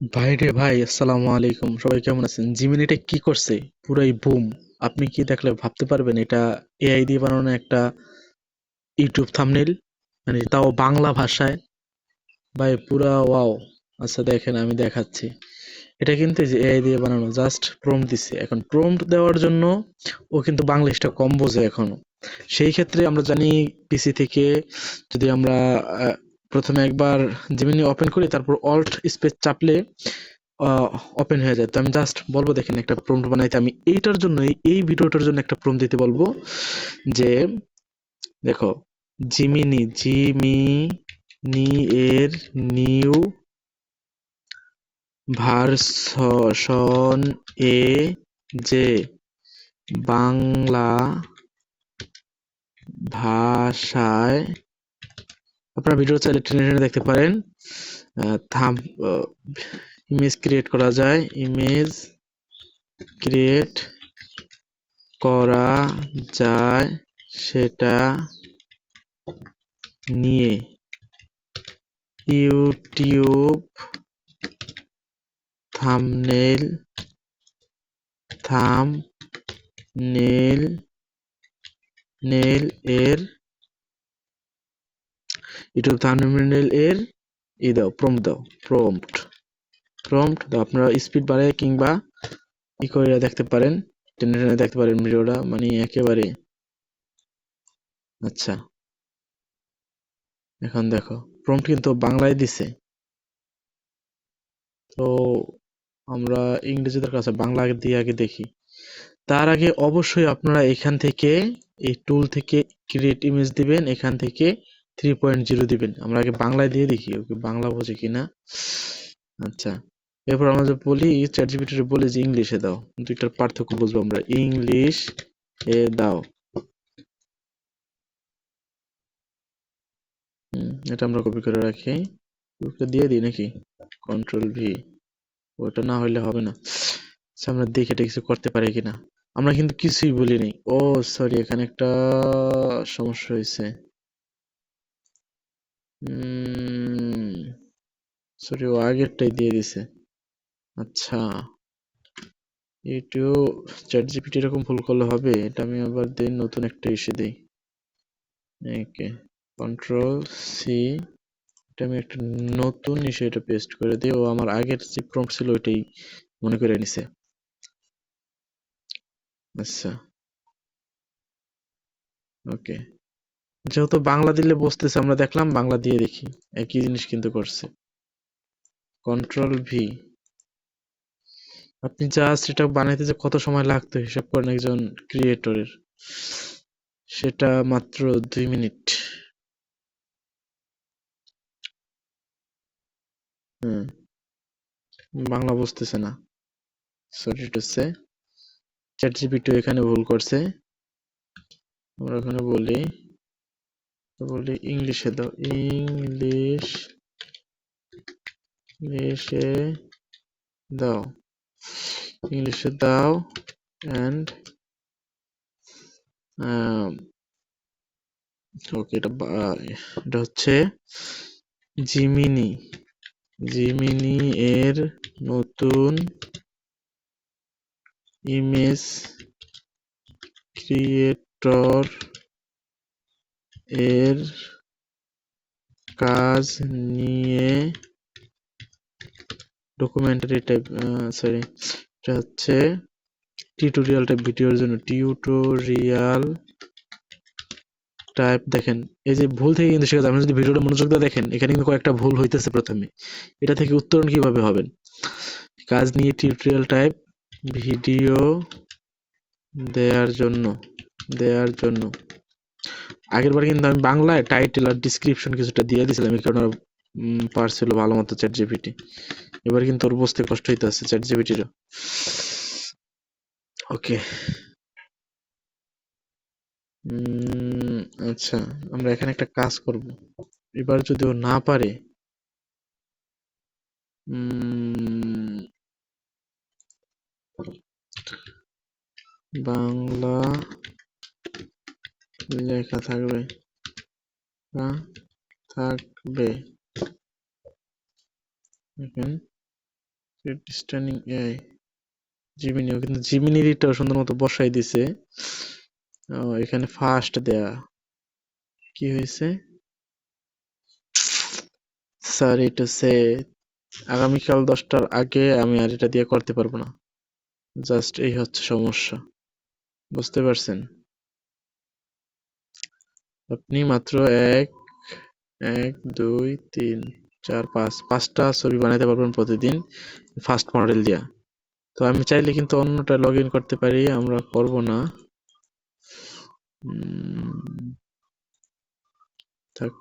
ভাই রে ভাই, আসসালামু আলাইকুম। সবাই কেমন আছেন? জিমিন এটা কি করছে? পুরাই বুম আপনি কি দেখলে ভাবতে পারবেন, এটা এআই দিয়ে বানানো একটা ইউটিউব থাম্বনেল মানে তাও বাংলা ভাষায়। ভাই, পুরা ওয়াও আচ্ছা দেখেন, আমি দেখাচ্ছি। এটা কিন্তু যে এআই দিয়ে বানানো জাস্ট প্রম্পট দিছে। এখন প্রম্পট দেওয়ার জন্য ও কিন্তু বাংলাদেশটা কম বোঝে এখনও। সেই ক্ষেত্রে আমরা জানি পিসি থেকে যদি আমরা প্রথমে একবার জিমিনি ওপেন করি, তারপর অল্ট স্পেস চাপলে ওপেন হয়ে যায়। তো আমি জাস্ট বলব, দেখেন একটা প্রম্পট বানাইতে আমি এইটার জন্য, এই ভিডিওটার জন্য একটা প্রম্পট দিতে বলব যে, দেখো জিমিনি জিমিনি এর নিউ ভার্সন এ যে বাংলা ভাষায় আপনারা ভিডিও চাইলে টেনে টেনে দেখতে পারেন। থাম ইমেজ ক্রিয়েট করা যায়। ইমেজ ক্রিয়েট করা যায় সেটা নিয়ে। YouTube thumbnail thumbnail nail এর ইউটিউব থাম্বনেল এর ই দাও প্রম্পট দাও প্রম্পট প্রম্পট দাও, আপনারা স্পিড বাড়ায় কিংবা ই করে দেখতে পারেন, টেনে টেনে দেখতে পারেন ভিডিওটা মানে একেবারে আচ্ছা এখন দেখো প্রম্পট কিন্তু বাংলায় দিছে, তো আমরা ইংরেজি দরকার আছে বাংলা দিয়ে আগে দেখি, তার আগে অবশ্যই আপনারা এখান থেকে এই টুল থেকে ক্রিয়েট ইমেজ দিবেন, এখান থেকে থ্রি পয়েন্ট জিরো দিবেন। আমরা আগে বাংলায় দিয়ে দেখি, ওকে বাংলা বোঝে কিনা আচ্ছা এরপর আমরা বলি চ্যাট জিপিটি বলি যে ইংলিশে দাও। দুইটার পার্থক্য বুঝব আমরা। ইংলিশ এ দাও। এটা আমরা কপি করে রাখি। ওকে দিয়ে দিই নাকি? কন্ট্রোল ভি ওটা না হলে হবে না। আচ্ছা আমরা দেখি এটা কিছু করতে পারি কিনা। আমরা কিন্তু কিছুই বলিনি ও সরি এখানে একটা সমস্যা হয়েছে সরি ও আগেরটাই দিয়ে দিছে। আচ্ছা এটিও চ্যাট জিপিটি এরকম ভুল করলে হবে, এটা আমি আবার দিই, নতুন একটা ইস্যু দিই। ওকে কন্ট্রোল সি এটা আমি একটা নতুন ইস্যু এটা পেস্ট করে দিই, ও আমার আগের যে প্রম্পট ছিল ওইটাই মনে করে নিছে। আচ্ছা ওকে। যেহেতু বাংলা দিলে বসতেছে, আমরা দেখলাম বাংলা দিয়ে দেখি, একই জিনিস কিন্তু করছে। কন্ট্রোল ভি আপনি জাস্ট এটা বানাইতে যে কত সময় লাগতো হিসাব করেন একজন ক্রিয়েটরের সেটা মাত্র দুই মিনিট। হুম। বাংলা বুঝতেছে না। সরি টু চ্যাট এখানে ভুল করছে। আমরা ওখানে বলি ইংলিশে দাও। ইংলিশ দাও। ইংলিশে দাও অ্যান্ড ওকে এটা বা- এটা হচ্ছে জিমিনি জিমিনি এর নতুন ইমেজ ক্রিয়েটর এর কাজ নিয়ে ডকুমেন্টারি টাইপ সরি এটা হচ্ছে টিউটোরিয়াল টাইপ ভিডিওর জন্য। টিউটোরিয়াল টাইপ দেখেন, এই যে ভুল থেকে কিন্তু শেখা যায় আপনি যদি ভিডিওটা মনোযোগ দিয়ে দেখেন, এখানে কিন্তু কয়েকটা ভুল হইতেছে প্রথমে। এটা থেকে উত্তরণ কীভাবে হবেন কাজ নিয়ে টিউটোরিয়াল টাইপ ভিডিও দেওয়ার জন্য দেওয়ার জন্য। আগের বার কিন্তু আমি বাংলায় টাইটেল আর ডিসক্রিপশন কিছুটা দিয়ে দিয়েছিলাম, এই কারণে পারছিল ভালো মতো চ্যাট জিপিটি এবার কিন্তু ওর বুঝতে কষ্ট হইতেছে চ্যাট জিপিটিরও ওকে আচ্ছা আমরা এখানে একটা কাজ করব। এবার যদি ও না পারে বাংলা লেখা থাকবে। থাকবে। স্ট্যান্ডিং এআই জিমিনিও কিন্তু জিমিনিরটাও সুন্দর মতো বসাই দিছে। ও এখানে ফার্স্ট দেয়া। কি হয়েছে? স্যার এটা সে আগামীকাল দশটার আগে আমি আর এটা দিয়ে করতে পারব না। জাস্ট এই হচ্ছে সমস্যা। বুঝতে পারছেন? আপনি মাত্র এক এক, দুই, তিন, চার, পাঁচ, পাঁচটা ছবি বানাতে পারবেন প্রতিদিন ফার্স্ট মডেল দিয়া। তো আমি চাইলে কিন্তু অন্যটা লগ ইন করতে পারি, আমরা করব না। থাক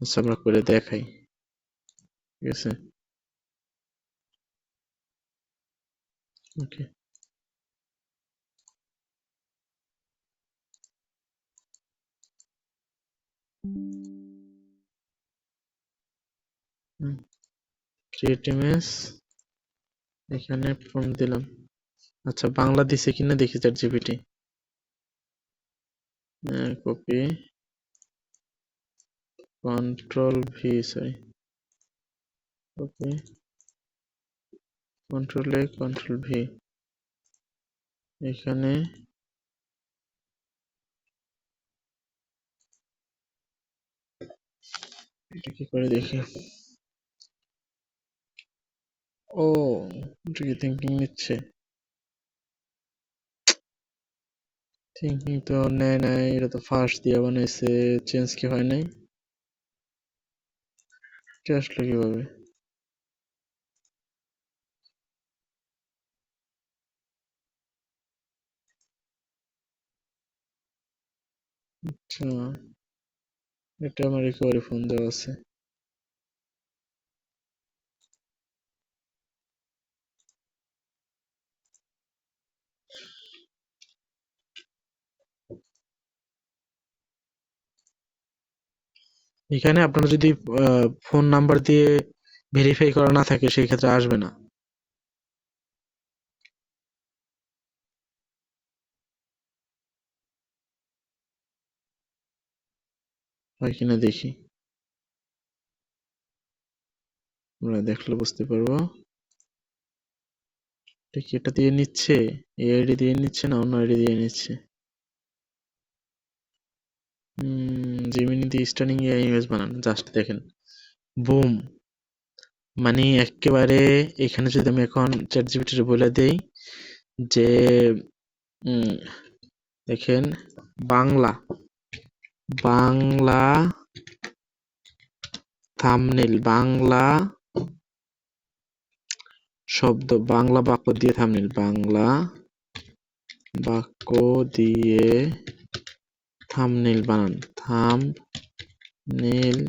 আচ্ছা আমরা করে দেখাই। ঠিক আছে? ওকে ক্রিয়েট ইমেজ এখানে ফোন দিলাম। আচ্ছা বাংলা দিছে কিনা দেখি chat GPT copy control V sorry copy control A control V এখানে এটা কি করে দেখি। ও এটা থিঙ্কিং নিচ্ছে। থিঙ্কিং তো নেয় নাই এটা তো ফার্স্ট দিয়ে বানাইছে চেঞ্জ কি হয় নাই? এটা আসলো কীভাবে? আচ্ছা। এটা আমার রিকভারি ফোন দেওয়া আছে। এখানে আপনার যদি ফোন নাম্বার দিয়ে ভেরিফাই করা না থাকে সেই ক্ষেত্রে আসবে না। হয় কিনা দেখি আমরা দেখলে বুঝতে পারব। এটা কি এটা দিয়ে নিচ্ছে? এই আইডি দিয়ে নিচ্ছে না অন্য আইডি দিয়ে নিচ্ছে? ইমেজ বানান দেখেন। বুম মানে এখানে যদি আমি এখন চ্যাট জিপিটি বলে দেই যে দেখেন বাংলা বাংলা থামনেল বাংলা শব্দ, বাংলা বাক্য দিয়ে থামনেল বাংলা বাক্য দিয়ে থামনেল বানান। থামনেল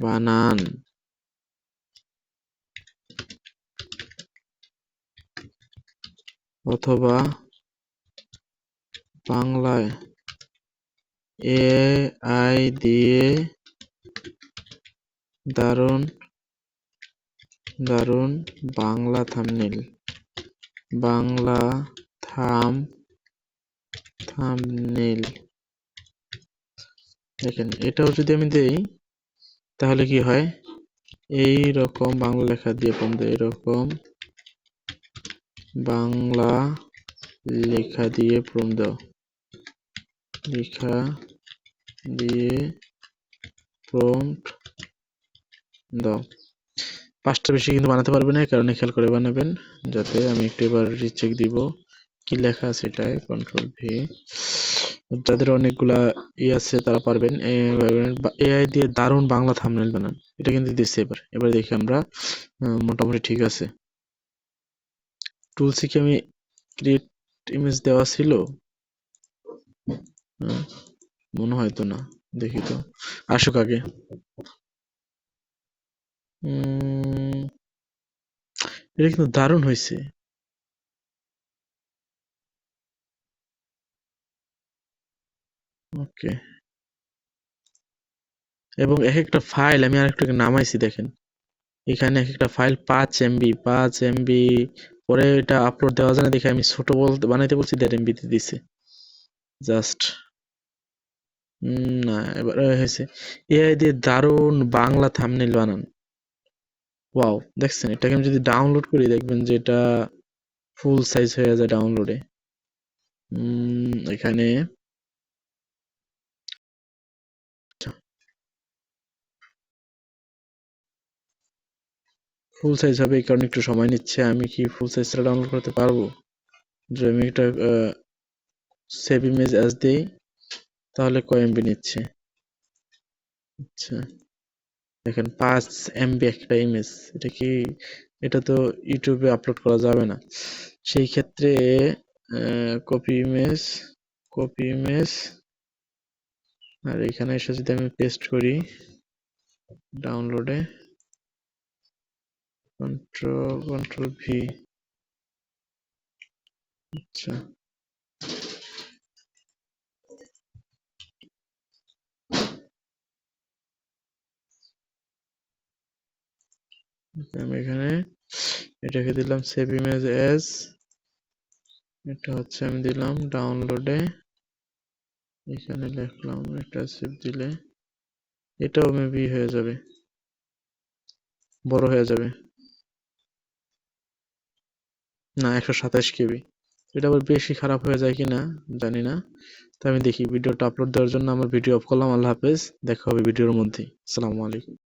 বানান। অথবা বাংলায় এআই দিয়ে দারুণ দারুণ বাংলা থামনেল বাংলা থাম থামনেল দেখেন, এটাও যদি আমি দেই, তাহলে কি হয়? এই রকম বাংলা লেখা দিয়ে প্রম্পট এরকম বাংলা লেখা দিয়ে দাও। লেখা দিয়ে প্রম্পট দাও পাঁচটা বেশি কিন্তু বানাতে পারবে না কারণে খেয়াল করে বানাবেন, যাতে আমি একটু এবার রিচেক দিব কি লেখা আছে এটাই কন্ট্রোল ভি যাদের অনেকগুলা ই আছে তারা পারবেন এআই দিয়ে দারুণ বাংলা থাম্বনেল বানান, এটা কিন্তু দিচ্ছে এবার। এবার দেখি আমরা মোটামুটি ঠিক আছে। টুলসে কি আমি ক্রিয়েট ইমেজ দেওয়া ছিল মনে হয় তো না, দেখি তো। আসুক আগে। এটা কিন্তু দারুণ হয়েছে ওকে। এবং এক একটা ফাইল, আমি আর আরেকটাকে নামাইছি, দেখেন। এখানে এক একটা ফাইল, পাঁচ এমবি পাঁচ এমবি, পরে এটা আপলোড দেওয়া যায় না দেখে আমি ছোট বলতে, বানাইতে বলছি, দেড় এমবিতে দিছে। জাস্ট না, এবার হয়েছে। এআই দিয়ে দারুণ বাংলা থাম্বনেল বানান। ওয়াও দেখছেন এটাকে আমি যদি ডাউনলোড করি, দেখবেন যে এটা ফুল সাইজ হয়ে যায় ডাউনলোডে এখানে ফুল সাইজ হবে, এই কারণে একটু সময় নিচ্ছে, আমি কি ফুল সাইজটা ডাউনলোড করতে পারব? যে আমি এটা সেভ ইমেজ অ্যাজ দিই তাহলে কয় এমবি নিচ্ছে। আচ্ছা দেখেন পাঁচ এমবি একটা ইমেজ এটা কি, এটা তো ইউটিউবে আপলোড করা যাবে না। সেই ক্ষেত্রে কপি ইমেজ কপি ইমেজ আর এখানে এসে যদি আমি পেস্ট করি ডাউনলোডে কন্ট্রোল কন্ট্রোল ভি আচ্ছা। আমি এখানে এটাকে দিলাম সেভ ইমেজ এজ এটা হচ্ছে আমি দিলাম ডাউনলোডে এখানে লিখলাম এটা সেভ দিলে এটাও মেবি হয়ে যাবে, বড় হয়ে যাবে। না, একশো সাতাশ কেবি। এটা আবার বেশি খারাপ হয়ে যায় কিনা জানি না। তো আমি দেখি, ভিডিওটা আপলোড দেওয়ার জন্য আমার ভিডিও অফ করলাম। আল্লাহ হাফেজ, দেখা হবে ভিডিওর মধ্যে আসসালামু আলাইকুম।